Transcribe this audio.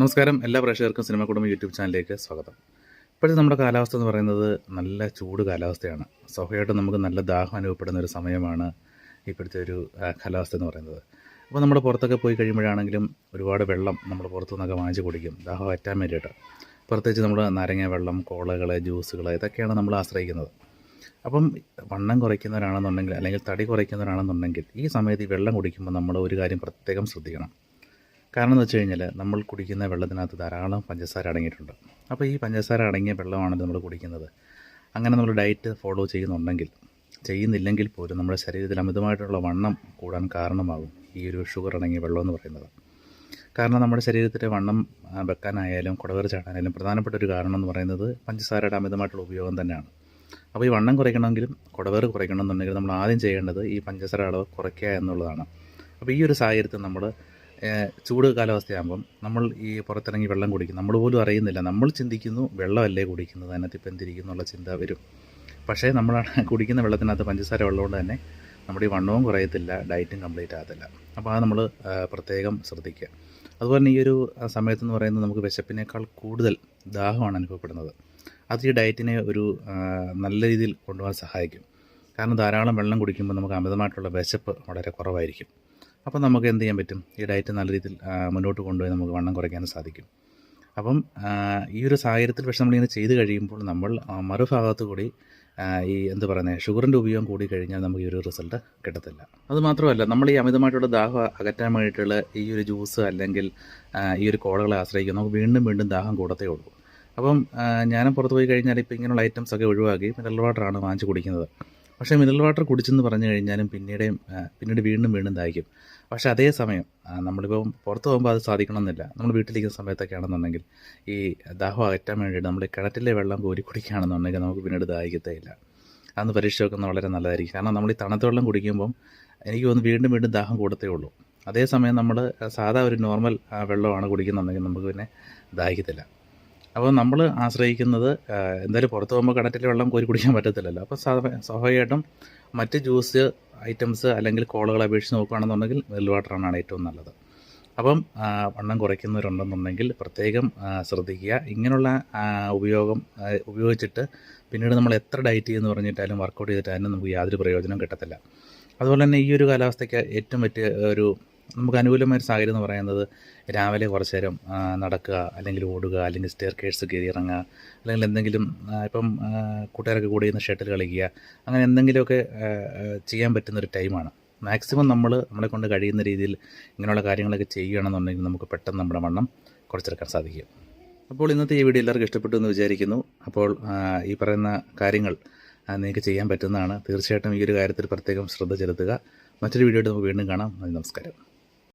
നമസ്കാരം. എല്ലാ പ്രേക്ഷകർക്കും സിനിമ കുടുംബം യൂട്യൂബ് ചാനലിലേക്ക് സ്വാഗതം. ഇപ്പോഴത്തെ നമ്മുടെ കാലാവസ്ഥ എന്ന് പറയുന്നത് നല്ല ചൂട് കാലാവസ്ഥയാണ്. സ്വാഭാവികമായിട്ടും നമുക്ക് നല്ല ദാഹം അനുഭവപ്പെടുന്ന ഒരു സമയമാണ് ഇപ്പോഴത്തെ ഒരു കാലാവസ്ഥ എന്ന് പറയുന്നത്. അപ്പോൾ നമ്മൾ പുറത്തൊക്കെ പോയി കഴിയുമ്പോഴാണെങ്കിലും ഒരുപാട് വെള്ളം നമ്മൾ പുറത്തു നിന്നൊക്കെ വാങ്ങിച്ച് കുടിക്കും. ദാഹം വറ്റാൻ വേണ്ടിയിട്ട്. പ്രത്യേകിച്ച് നമ്മൾ നാരങ്ങ വെള്ളം കോളകൾ ജ്യൂസുകൾ ഇതൊക്കെയാണ് നമ്മൾ ആശ്രയിക്കുന്നത്. അപ്പം വണ്ണം കുറയ്ക്കുന്നവരാണെന്നുണ്ടെങ്കിൽ അല്ലെങ്കിൽ തടി കുറയ്ക്കുന്നവരാണെന്നുണ്ടെങ്കിൽ ഈ സമയത്ത് ഈ വെള്ളം കുടിക്കുമ്പോൾ നമ്മൾ ഒരു കാര്യം പ്രത്യേകം ശ്രദ്ധിക്കണം. കാരണം എന്ന് വെച്ച് കഴിഞ്ഞാൽ നമ്മൾ കുടിക്കുന്ന വെള്ളത്തിനകത്ത് ധാരാളം പഞ്ചസാര അടങ്ങിയിട്ടുണ്ട്. അപ്പോൾ ഈ പഞ്ചസാര അടങ്ങിയ വെള്ളമാണ് നമ്മൾ കുടിക്കുന്നത്. അങ്ങനെ നമ്മൾ ഡയറ്റ് ഫോളോ ചെയ്യുന്നുണ്ടെങ്കിൽ ചെയ്യുന്നില്ലെങ്കിൽ പോലും നമ്മുടെ ശരീരത്തിൽ അമിതമായിട്ടുള്ള വണ്ണം കൂടാൻ കാരണമാകും ഈ ഒരു ഷുഗർ അടങ്ങിയ വെള്ളം എന്ന് പറയുന്നത്. കാരണം നമ്മുടെ ശരീരത്തിലെ വണ്ണം വെക്കാനായാലും കുടവേർ ചാടാനായാലും പ്രധാനപ്പെട്ട ഒരു കാരണം എന്ന് പറയുന്നത് പഞ്ചസാരയുടെ അമിതമായിട്ടുള്ള ഉപയോഗം തന്നെയാണ്. അപ്പോൾ ഈ വണ്ണം കുറയ്ക്കണമെങ്കിലും കുടവേർ കുറയ്ക്കണമെന്നുണ്ടെങ്കിൽ നമ്മൾ ആദ്യം ചെയ്യേണ്ടത് ഈ പഞ്ചസാര അളവ് കുറയ്ക്കുക എന്നുള്ളതാണ്. അപ്പോൾ ഈ ഒരു സാഹചര്യത്തിൽ നമ്മൾ ചൂട് കാലാവസ്ഥയാകുമ്പം നമ്മൾ ഈ പുറത്തിറങ്ങി വെള്ളം കുടിക്കും. നമ്മൾ പോലും അറിയുന്നില്ല. നമ്മൾ ചിന്തിക്കുന്നു വെള്ളമല്ലേ കുടിക്കുന്നത്? അതിനകത്ത് ഇപ്പം എന്തിരിക്കുന്നുള്ള ചിന്ത വരും. പക്ഷേ നമ്മൾ കുടിക്കുന്ന വെള്ളത്തിനകത്ത് പഞ്ചസാര ഉള്ളതുകൊണ്ട് തന്നെ നമ്മുടെ ഈ വണ്ണവും കുറയത്തില്ല ഡയറ്റും കംപ്ലീറ്റ് ആകത്തില്ല. അപ്പോൾ അത് നമ്മൾ പ്രത്യേകം ശ്രദ്ധിക്കുക. അതുപോലെ തന്നെ ഈ ഒരു സമയത്തെന്ന് പറയുന്നത് നമുക്ക് വിശപ്പിനേക്കാൾ കൂടുതൽ ദാഹമാണ് അനുഭവപ്പെടുന്നത്. അത് ഈ ഡയറ്റിനെ ഒരു നല്ല രീതിയിൽ കൊണ്ടുപോകാൻ സഹായിക്കും. കാരണം ധാരാളം വെള്ളം കുടിക്കുമ്പോൾ നമുക്ക് അമിതമായിട്ടുള്ള വിശപ്പ് വളരെ കുറവായിരിക്കും. അപ്പോൾ നമുക്ക് എന്ത് ചെയ്യാൻ പറ്റും? ഈ ഡയറ്റ് നല്ല രീതിയിൽ മുന്നോട്ട് കൊണ്ടുപോയി നമുക്ക് വണ്ണം കുറയ്ക്കാൻ സാധിക്കും. അപ്പം ഈ ഒരു സാഹചര്യത്തിൽ പക്ഷെ നമ്മളിങ്ങനെ ചെയ്ത് കഴിയുമ്പോൾ നമ്മൾ മറുഭാഗത്തു കൂടി ഈ എന്ത് പറയുന്നത് ഷുഗറിന്റെ ഉപയോഗം കൂടി കഴിഞ്ഞാൽ നമുക്ക് ഈ ഒരു റിസൾട്ട് കിട്ടത്തില്ല. അതുമാത്രമല്ല നമ്മൾ ഈ അമിതമായിട്ടുള്ള ദാഹം അകറ്റാൻ വേണ്ടിയിട്ടുള്ള ഈ ഒരു ജ്യൂസ് അല്ലെങ്കിൽ ഈ ഒരു കോളകളെ ആശ്രയിക്കും. നമുക്ക് വീണ്ടും വീണ്ടും ദാഹം കൂടത്തേ ഉള്ളൂ. അപ്പം ഞാനും പുറത്ത് പോയി കഴിഞ്ഞാൽ ഇപ്പോൾ ഇങ്ങനെയുള്ള ഐറ്റംസ് ഒക്കെ ഒഴിവാക്കി മിനറൽ വാട്ടറാണ് വാങ്ങിച്ച് കുടിക്കുന്നത്. പക്ഷേ മിനറൽ വാട്ടർ കുടിച്ചെന്ന് പറഞ്ഞു കഴിഞ്ഞാലും പിന്നീട് പിന്നീട് വീണ്ടും വീണ്ടും ദാഹിക്കും. പക്ഷേ അതേ സമയം നമ്മളിപ്പം പുറത്ത് പോകുമ്പോൾ അത് സാധിക്കണമെന്നില്ല. നമ്മൾ വീട്ടിലിരിക്കുന്ന സമയത്തൊക്കെ ആണെന്നുണ്ടെങ്കിൽ ഈ ദാഹം അകറ്റാൻ വേണ്ടിയിട്ട് നമ്മൾ കിണറ്റിലെ വെള്ളം കോരി കുടിക്കുകയാണെന്നുണ്ടെങ്കിൽ നമുക്ക് പിന്നീട് ദാഹിക്കത്തേ ഇല്ല അതൊന്ന് പരീക്ഷ വളരെ നല്ലതായിരിക്കും. കാരണം നമ്മൾ ഈ തണുത്ത വെള്ളം കുടിക്കുമ്പം എനിക്ക് തോന്നുന്നു വീണ്ടും വീണ്ടും ദാഹം കൂടത്തേ ഉള്ളൂ. അതേസമയം നമ്മൾ സാധാ ഒരു നോർമൽ വെള്ളമാണ് കുടിക്കുന്നുണ്ടെങ്കിൽ നമുക്ക് പിന്നെ ദാഹിക്കത്തില്ല. അപ്പോൾ നമ്മൾ ആശ്രയിക്കുന്നത് എന്തായാലും പുറത്ത് പോകുമ്പോൾ കിണറ്റിലെ വെള്ളം കോരി കുടിക്കാൻ പറ്റത്തില്ലല്ലോ. അപ്പോൾ സ്വാഭാവികമായിട്ടും മറ്റ് ജ്യൂസ് ഐറ്റംസ് അല്ലെങ്കിൽ കോളുകളെ അപേക്ഷിച്ച് നോക്കുകയാണെന്നുണ്ടെങ്കിൽ മിനറൽ വാട്ടറാണ് ഏറ്റവും നല്ലത്. അപ്പം വണ്ണം കുറയ്ക്കുന്നവരുണ്ടെന്നുണ്ടെങ്കിൽ പ്രത്യേകം ശ്രദ്ധിക്കുക. ഇങ്ങനെയുള്ള ഉപയോഗം ഉപയോഗിച്ചിട്ട് പിന്നീട് നമ്മൾ എത്ര ഡയറ്റ് ചെയ്യുമെന്ന് പറഞ്ഞിട്ടാലും വർക്കൗട്ട് ചെയ്തിട്ടാലും നമുക്ക് യാതൊരു പ്രയോജനം കിട്ടത്തില്ല. അതുപോലെ തന്നെ ഈ ഒരു കാലാവസ്ഥയ്ക്ക് ഏറ്റവും പറ്റിയ ഒരു നമുക്ക് അനുകൂലമായ സാഹചര്യം എന്ന് പറയുന്നത് രാവിലെ കുറച്ച് നേരം നടക്കുക അല്ലെങ്കിൽ ഓടുക അല്ലെങ്കിൽ സ്റ്റെയർ കേഴ്സ് കയറി ഇറങ്ങുക അല്ലെങ്കിൽ എന്തെങ്കിലും ഇപ്പം കൂട്ടുകാരൊക്കെ കൂടി ഇന്ന് ഷട്ടിൽ കളിക്കുക അങ്ങനെ എന്തെങ്കിലുമൊക്കെ ചെയ്യാൻ പറ്റുന്ന ഒരു ടൈമാണ് മാക്സിമം നമ്മൾ നമ്മളെ കൊണ്ട് കഴിയുന്ന രീതിയിൽ ഇങ്ങനെയുള്ള കാര്യങ്ങളൊക്കെ ചെയ്യുകയാണെന്നുണ്ടെങ്കിൽ നമുക്ക് പെട്ടെന്ന് നമ്മുടെ വണ്ണം കുറച്ചെടുക്കാൻ സാധിക്കും. അപ്പോൾ ഇന്നത്തെ ഈ വീഡിയോ എല്ലാവർക്കും ഇഷ്ടപ്പെട്ടു എന്ന് വിചാരിക്കുന്നു. അപ്പോൾ ഈ പറയുന്ന കാര്യങ്ങൾ നിങ്ങൾക്ക് ചെയ്യാൻ പറ്റുന്നതാണ്. തീർച്ചയായിട്ടും ഈ ഒരു കാര്യത്തിൽ പ്രത്യേകം ശ്രദ്ധ ചെലുത്തുക. മറ്റൊരു വീഡിയോയിട്ട് നമുക്ക് വീണ്ടും കാണാം. നമസ്കാരം.